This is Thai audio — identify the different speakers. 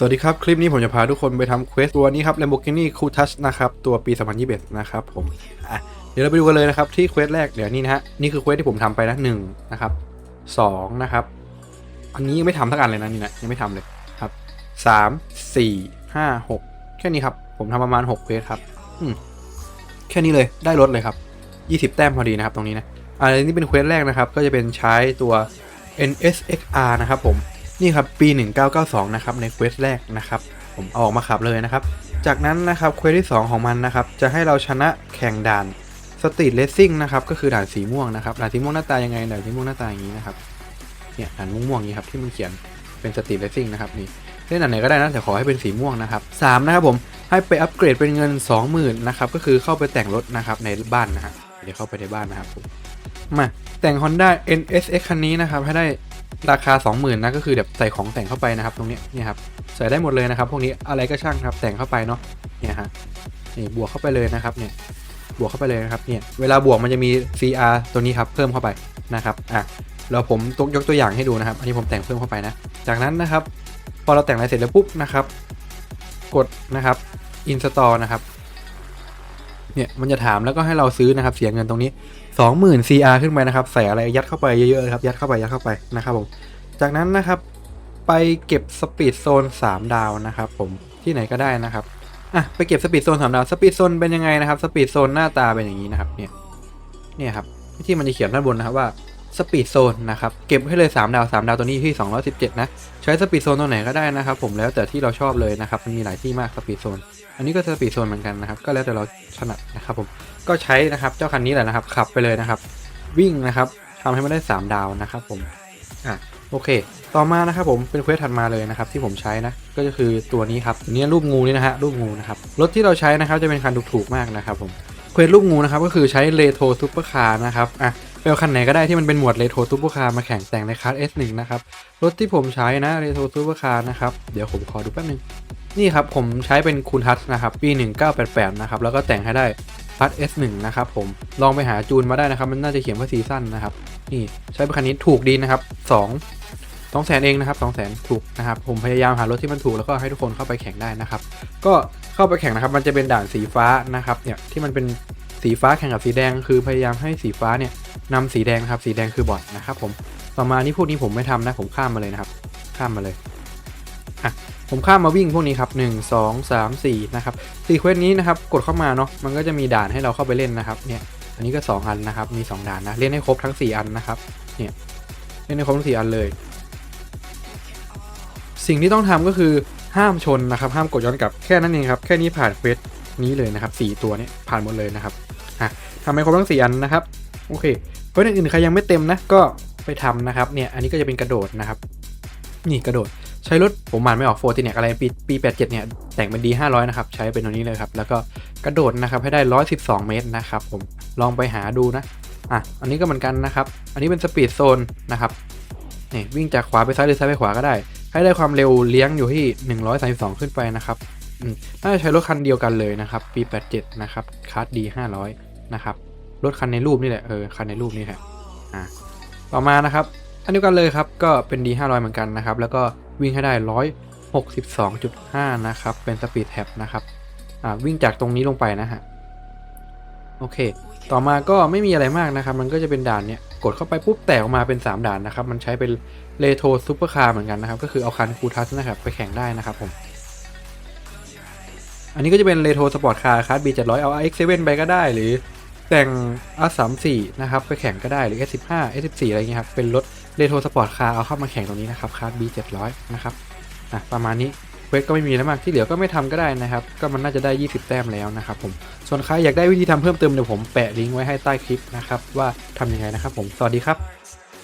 Speaker 1: สวัสดีครับ คลิปนี้ผมจะพาทุกคนไปทำเควสตัวนี้ครับ Lamborghini Countach นะครับ ตัวปี 2021 นะครับผมอะเดี๋ยวเราไปดูกันเลยนะครับ ที่เควสแรกเดี๋ยวนี้นะฮะ นี่คือเควสที่ผมทำไปนะหนึ่งนะครับสองนะครับ อันนี้ยังไม่ทำสักอันเลยนะนี่นะยังไม่ทำเลยครับสามสี่ห้าหกแค่นี้ครับ ผมทำประมาณ6เควสครับอืมแค่นี้เลยได้รถเลยครับ20แต้มพอดีนะครับตรงนี้นะอันนี้เป็นเควสแรกนะครับ ก็จะเป็นใช้ตัว NSXR นะครับผม นี่ครับปี 1992 นะครับในเควสแรกนะครับผมออกมาขับเลยนะครับ จากนั้นนะครับเควสที่ 2 ของมันนะครับจะให้เราชนะแข่งด่านสตรีทเลสซิ่งนะครับก็คือด่านสีม่วงนะครับด่านสีม่วงหน้าตายังไงด่านสีม่วงหน้าตาอย่างนี้นะครับเนี่ยด่านม่วงๆอย่างนี้ครับที่มันเขียนเป็นสตรีทเลสซิ่งนะครับนี่เล่นด่านไหนก็ได้นะแต่ขอให้เป็นสีม่วงนะครับสามนะครับผมให้ไปอัปเกรดเป็นเงิน 20,000นะครับก็คือเข้าไปแต่งรถนะครับในบ้านนะฮะเดี๋ยวเข้าไปในบ้านนะครับผมมาแต่ง Honda NSX คันนี้นะครับให้ได้ ราคา 20,000นะก็คือแบบใส่ของแต่งเข้าไปนะครับ ตรงนี้เนี่ยครับใส่ได้หมดเลยนะครับ พวกนี้อะไรก็ช่างครับแต่งเข้าไปเนาะเนี่ยฮะนี่บวกเข้าไปเลยนะครับเนี่ยบวกเข้าไปเลยนะครับเนี่ยเวลาบวกมันจะมี CR ตัวนี้ครับเพิ่มเข้าไปนะครับอะเราผมตกยกตัวอย่างให้ดูนะครับ อันนี้ผมแต่งเพิ่มเข้าไปนะ จากนั้นนะครับ พอเราแต่งอะไรเสร็จแล้วปุ๊บนะครับ กดนะครับ install นะครับ เนี่ยมันจะถามแล้วก็ให้เราซื้อนะครับเสียเงินตรงนี้ 20,000 CR ขึ้นไปนะครับ ใส่อะไรยัดเข้าไปเยอะๆเลยครับยัดเข้าไปยัดเข้าไปนะครับผมจากนั้นนะครับไปเก็บสปีดโซน 3 ดาวนะครับผมที่ไหนก็ได้นะครับอะไปเก็บสปีดโซน 3 ดาวสปีดโซนเป็นยังไงนะครับสปีดโซนหน้าตาเป็นอย่างนี้นะครับเนี่ยเนี่ยครับที่มันจะเขียนด้านบนนะครับว่าสปีดโซนนะครับเก็บให้เลย 3 ดาว 3 ดาวตัวนี้ที่ 217 นะ ใช้สปีดโซนตัวไหนก็ได้นะครับผมแล้วแต่ที่เราชอบเลยนะครับมันมีหลายที่มากสปีดโซน อันนี้ก็สปีดโซนเหมือนกันนะครับ ก็แล้วแต่เราถนัดนะครับผม ก็ใช้นะครับเจ้าคันนี้แหละนะครับ ขับไปเลยนะครับ วิ่งนะครับทำให้มันได้ 3 ดาวนะครับผม อะโอเค ต่อมานะครับผมเป็นเควสถัดมาเลยนะครับ ที่ผมใช้นะ ก็จะคือตัวนี้ครับนี้รูปงูนี่นะฮะรูปงูนะครับ รถที่เราใช้นะครับจะเป็นคันถูกๆมากนะครับผม เควสรูปงูนะครับก็คือใช้เรโทรซูเปอร์คาร์นะครับ อะไปเอาคันไหนก็ได้ที่มันเป็นหมวดเรโทรซูเปอร์คาร์มาแข่งแต่งในคลาส S1 นะครับ รถที่ผมใช้นะเรโทรซูเปอร์คาร์นะครับ เดี๋ยวผมขอดูแป๊บนึง นี่ครับผมใช้เป็นคูนทัสนะครับปี 1988 นะครับแล้วก็แต่งให้ได้พัด S1 นะครับผมลองไปหาจูนมาได้นะครับมันน่าจะเขียนว่าซีซั่นนะครับนี่ใช้เป็นคันนี้ถูกดีนะครับ 2 2แสนเองนะครับ2แสนถูกนะครับผมพยายามหารถที่มันถูกแล้วก็ให้ทุกคนเข้าไปแข่งได้นะครับ ก็เข้าไปแข่งนะครับ มันจะเป็นด่านสีฟ้านะครับเนี่ยที่มันเป็นสีฟ้าแข่งกับสีแดงคือพยายามให้สีฟ้าเนี่ยนำสีแดงครับสีแดงคือบอทนะครับผมต่อมานี้พวกนี้ผมไม่ทำนะผมข้ามมาเลยนะครับ ข้ามมาเลยอะ ผมข้ามมาวิ่งพวกนี้ครับ 1 2 3 4 นะครับสี่เควสนี้นะครับ กดเข้ามาเนาะมันก็จะมีด่านให้เราเข้าไปเล่นนะครับเนี่ยอันนี้ก็ 2 อันนะครับ มี 2 ด่านนะ เล่นให้ครบทั้ง 4 อันนะครับเนี่ยเล่นให้ครบทั้ง 4 อันเลย สิ่งที่ต้องทำก็คือห้ามชนนะครับ ห้ามกดย้อนกลับแค่นั้นเองครับ แค่นี้ผ่านเควสนี้เลยนะครับ 4 ตัวเนี้ผ่านหมดเลยนะครับอะทำให้ครบทั้ง 4 อันนะครับโอเคเควสอื่นๆใครยังไม่เต็มนะก็ไปทำนะครับเนี่ยอันนี้ก็จะเป็นกระโดดนะครับ นี่กระโดด ใช้รถผมอ่านไม่ออกโฟร์ติเนี่ยอะไรปีปี87เนี่ยแต่งเป็น D 500นะครับ ใช้เป็นตัวนี้เลยครับ แล้วก็กระโดดนะครับให้ได้112เมตรนะครับผมลองไปหาดูนะอะอันนี้ก็เหมือนกันนะครับ อันนี้เป็นสปีดโซนนะครับนี่วิ่งจากขวาไปซ้ายหรือซ้ายไปขวาก็ได้ ให้ได้ความเร็วเลี้ยงอยู่ที่132ขึ้นไปนะครับอืมน่าจะใช้รถคันเดียวกันเลยนะครับ ปี87นะครับคาร์ด D 500นะครับรถคันในรูปนี่แหละเออคันในรูปนี่แหละอะต่อมานะครับ อันเดียวกันเลยครับก็เป็น D 500 เหมือนกันนะครับ แล้วก็ วิ่งให้ได้ 162.5 นะครับ เป็นสปีดแท็บนะครับอ่าวิ่งจากตรงนี้ลงไปนะฮะ โอเค ต่อมาก็ไม่มีอะไรมากนะครับ มันก็จะเป็นด่านเนี่ย กดเข้าไปปุ๊บแตกออกมาเป็น 3 ด่านนะครับ มันใช้เป็นเลโทซูเปอร์คาร์เหมือนกันนะครับ ก็คือเอาคันคูทัสนะครับ ไปแข่งได้นะครับผม อันนี้ก็จะเป็นเลโทสปอร์ตคาร์คัส B700 เอา X7 ไปก็ได้หรือแต่ง R34 นะครับ ไปแข่งก็ได้หรือ S15 S14 อะไรเงี้ยครับ เป็นรถ เรโทรสปอร์ตคาร์เอาเข้ามาแข่งตรงนี้นะครับคาร์ด B700 นะครับอะประมาณนี้เวทก็ไม่มีแล้วมากที่เหลือก็ไม่ทำก็ได้นะครับ ก็มันน่าจะได้ 20 แต้มแล้วนะครับผมส่วนใครอยากได้วิธีทำเพิ่มเติมเดี๋ยวผมแปะลิงก์ไว้ให้ใต้คลิปนะครับว่าทำยังไงนะครับผมสวัสดีครับ